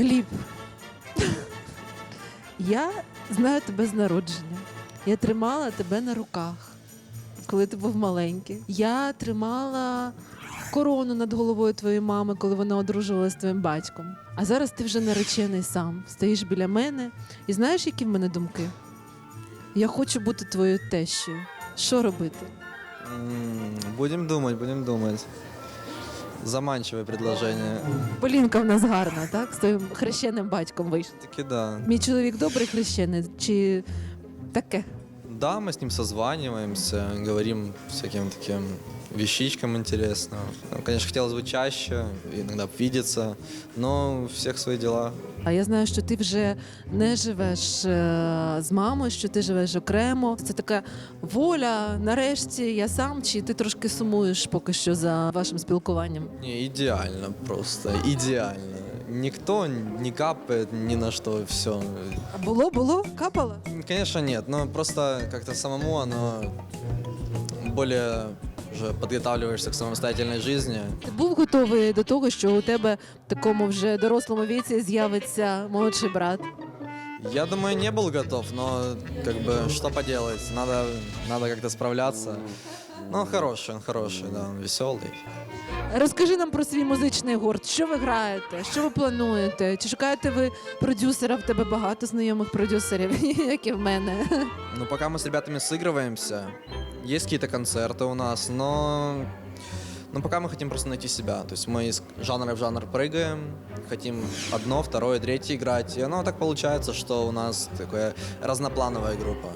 Гліб, я знаю тебе з народження. Я тримала тебе на руках, коли ти був маленький. Я тримала корону над головою твоєї мами, коли вона одружувалася з твоїм батьком. А зараз ти вже наречений сам. Стоїш біля мене. І знаєш, які в мене думки? Я хочу бути твоєю тещею. Що робити? М, Будем думать, будем думать. Заманчивое предложение. Полінка в нас гарна, так? З твоїм хрещеним батьком вийшла. Таки да. Мій чоловік добрий хрещений чи таке? Да, мы с ним созваниваемся, говорим всяким таким вещичкам интересно. Ну, конечно, хотелось бы чаще, иногда видеться, но у всех свои дела. А я знаю, що ти вже не живеш е, з мамою, що ти живеш окремо. Це така воля. Нарешті я сам, чи ти трошки сумуєш поки що за вашим спілкуванням? Не, идеально просто, идеально. Никто не капает ни на что, все. А було, було? Капало? Конечно, нет, но просто как-то самому оно более уже подготавливаешься к самостоятельной жизни. Ти був готовий до того, що у тебе в такому вже дорослому віці з'явиться молодший брат? Я думаю, не был готов, но как бы что поделать, надо, надо как-то справляться. Ну, он хороший, он хороший, да, он веселый. Розкажи нам про свій музичний гурт. Що ви граєте? Що ви плануєте? Чи шукаєте ви продюсера? В тебе багато знайомих продюсерів, як і в мене. Ну, пока мы с ребятами сыгрываемся, есть какие-то концерты у нас, но, но пока мы хотим просто найти себя. То есть мы из жанра в жанр прыгаем, хотим одно, второе, третье играть. И оно так получается, что у нас такая разноплановая группа.